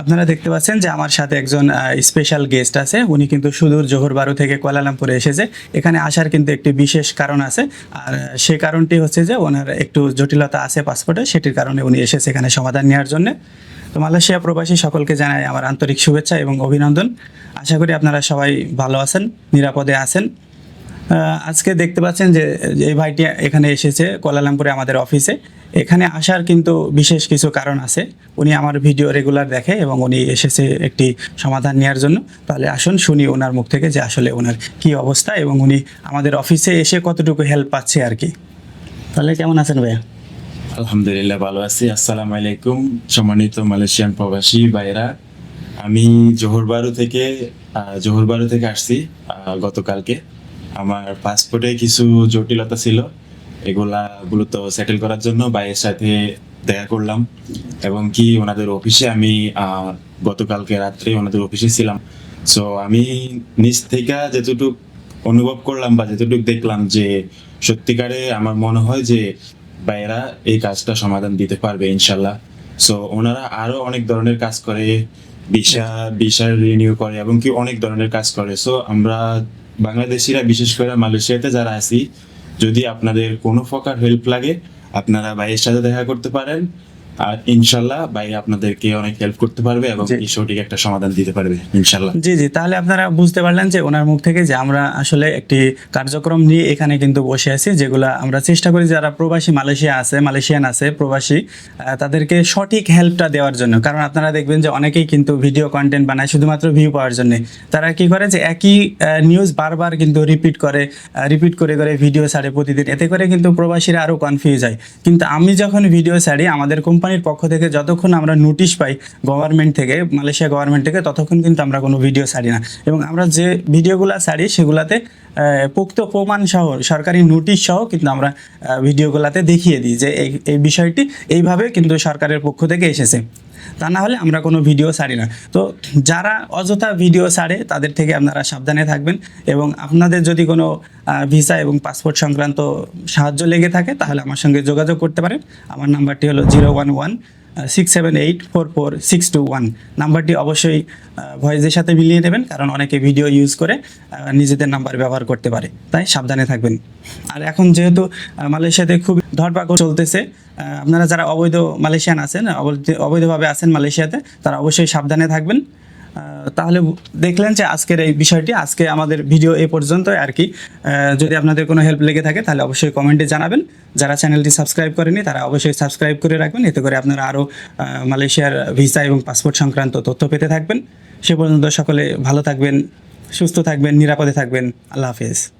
আপনারা দেখতে পাচ্ছেন যে আমার সাথে একজন স্পেশাল গেস্ট আছে। উনি কিন্তু সুদূর জোহরবারু থেকে কুয়ালালামপুরে এসেছে। এখানে আসার কিন্তু একটি বিশেষ কারণ আছে। আর সে কারণটি হচ্ছে যে ওনার একটু জটিলতা আছে পাসপোর্টে সেটির কারণে উনি এসেছে এখানে সমাধান নেওয়ার জন্য। তো মালয়েশিয়া প্রবাসী সকলকে জানাই আমার আন্তরিক শুভেচ্ছা এবং অভিনন্দন। আশা করি আপনারা সবাই ভালো আছেন, নিরাপদে আছেন। আজকে দেখতে পাচ্ছেন যে এই ভাইটি এখানে এসেছে কোয়ালালামপুরে আমাদের অফিসে। এখানে আসার কিন্তু বিশেষ কিছু কারণ আছে। উনি আমার ভিডিও রেগুলার দেখে এবং উনি এসেছে একটি সমাধান নেওয়ার জন্য। তাহলে আসুন শুনি ওনার মুখ থেকে যে আসলে ওনার কি অবস্থা এবং উনি আমাদের অফিসে এসে কতটুকু হেল্প পাচ্ছে আর কি। তাহলে কেমন আছেন ভাইয়া? আলহামদুলিল্লাহ ভালো আছি। আসসালামু আলাইকুম। সম্মানিত মালয়েশিয়ান প্রবাসী ভাইরা আমি জোহরবারু থেকে জোহরবারু থেকে আসছি গতকালকে। আমার পাসপোর্টে কিছু জটিলতা ছিল। এগুলা মূলত সেটেল করার জন্য ভাইয়ের সাথে দেখা করলাম। এবং কি ওনাদের অফিসে আমি গতকালকে রাত্রে ওনাদের অফিসে ছিলাম। সো আমি নিজ থেকে যেতটুক অনুভব করলাম বা যেতটুকু দেখলাম যে সত্যিকারে আমার মনে হয় যে ভাইয়েরা এই কাজটা সমাধান দিতে পারবে ইনশাল্লাহ। সো ওনারা আরও অনেক ধরনের কাজ করে, ভিসা ভিসা রিনিউ করে, এবং কি অনেক ধরনের কাজ করে। সো আমরা বাংলাদেশিরা, বিশেষ করে মালয়েশিয়াতে যারা আছি, যদি আপনাদের কোনো প্রকার হেল্প লাগে, আপনারা ভাইয়ের সাথে দেখা করতে পারেন। আর ইনশাল্লাহ ভাই আপনাদেরকে অনেক হেল্প করতে পারবে এবং এই সঠিক একটা সমাধান দিতে পারবে ইনশাল্লাহ। জি জি তাহলে আপনারা বুঝতে পারলেন যে ওনার মুখ থেকে যে আমরা আসলে একটি কার্যক্রম নিয়ে এখানে কিন্তু বসে আছি যেগুলো আমরা চেষ্টা করি যারা প্রবাসী মালয়েশিয়া আছে মালয়েশিয়ান আছে প্রবাসী তাদেরকে সঠিক হেল্পটা দেওয়ার জন্য। কারণ আপনারা দেখবেন যে অনেকেই কিন্তু ভিডিও কন্টেন্ট বানায় শুধুমাত্র ভিউ পাওয়ার জন্য। তারা কি করে যে একই নিউজ বারবার কিন্তু রিপিট করে রিপিট করে করে ভিডিও ছাড়ে প্রতিদিন। এতে করে কিন্তু প্রবাসীরা আরও কনফিউজ হয়। কিন্তু আমি যখন ভিডিও ছাড়ি আমাদের কোম্পানির পক্ষ থেকে যতক্ষণ আমরা নোটিশ পাই গভর্নমেন্ট থেকে মালয়েশিয়া গভর্নমেন্ট থেকে, ততক্ষণ কিন্তু আমরা কোনো ভিডিও ছাড়ি না। এবং আমরা যে ভিডিওগুলো ছাড়ি, সেগুলাতে পোক্ত প্রমাণ সহ, সরকারি নোটিশ সহ কিন্তু আমরা ভিডিওগুলাতে দেখিয়ে দিই যে এই এই বিষয়টি এইভাবে কিন্তু সরকারের পক্ষ থেকে এসেছে। তা না হলে আমরা কোনো ভিডিও ছাড়ি না। তো যারা অযথা ভিডিও ছাড়ে, তাদের থেকে আপনারা সাবধানে থাকবেন এবং আপনাদের যদি কোনো ভিসা এবং পাসপোর্ট সংক্রান্ত সাহায্য লেগে থাকে, তাহলে আমার সঙ্গে যোগাযোগ করতে পারেন। আমার নাম্বারটি হলো zero one one six seven eight four four six two one নাম্বারটি অবশ্যই ভয়েসের সাথে মিলিয়ে নেবেন, কারণ অনেকে ভিডিও ইউজ করে নিজেদের নাম্বার ব্যবহার করতে পারে। তাই সাবধানে থাকবেন। আর এখন যেহেতু মালয়েশিয়াতে খুব ধরপাকড় চলতেছে আপনারা যারা অবৈধ মালয়েশিয়ান আছেন, অবৈধ- অবৈধভাবে আছেন মালয়েশিয়াতে, তারা অবশ্যই সাবধানে থাকবেন। তাহলে দেখলেন যে আজকের এই বিষয়টি, আজকে আমাদের ভিডিও এ পর্যন্ত আর কি। যদি আপনাদের কোনো হেল্প লেগে থাকে, তাহলে অবশ্যই কমেন্টে জানাবেন। যারা চ্যানেলটি সাবস্ক্রাইব করেনি তারা অবশ্যই সাবস্ক্রাইব করে রাখবেন। এতে করে আপনারা আরও মালয়েশিয়ার ভিসা এবং পাসপোর্ট সংক্রান্ত তথ্য পেতে থাকবেন। সে পর্যন্ত সকলে ভালো থাকবেন, সুস্থ থাকবেন, নিরাপদে থাকবেন। আল্লাহ হাফেজ।